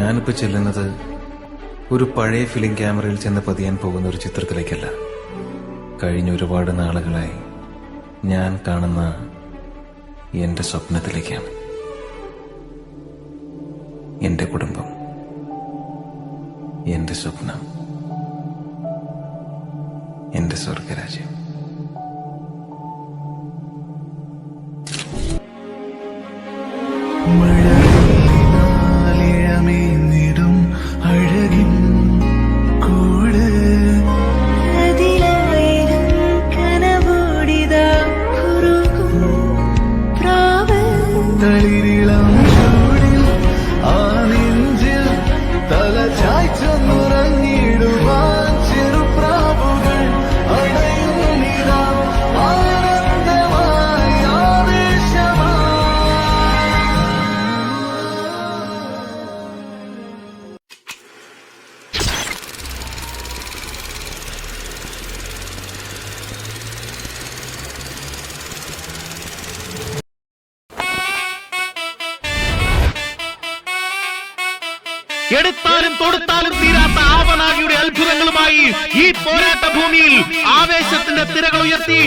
ഞാനിപ്പോ ചെല്ലുന്നത് ഒരു പഴയ ഫിലിം ക്യാമറയിൽ ചെന്ന് പതിയാൻ പോകുന്ന ഒരു ചിത്രത്തിലേക്കല്ല. കഴിഞ്ഞ ഒരുപാട് നാളുകളായി ഞാൻ കാണുന്ന എന്റെ സ്വപ്നത്തിലേക്കാണ്. എന്റെ കുടുംബം. എന്റെ സ്വപ്നം. എന്റെ സ്വർഗരാജ്യം തളിരിളം എടുത്താലും തൊടുത്താലും തീരാത്ത ആവനാഴിയുടെ അത്ഭുതങ്ങളുമായി ഈ പോരാട്ട ഭൂമിയിൽ ആവേശത്തിന്റെ തിരകൾ ഉയർത്തി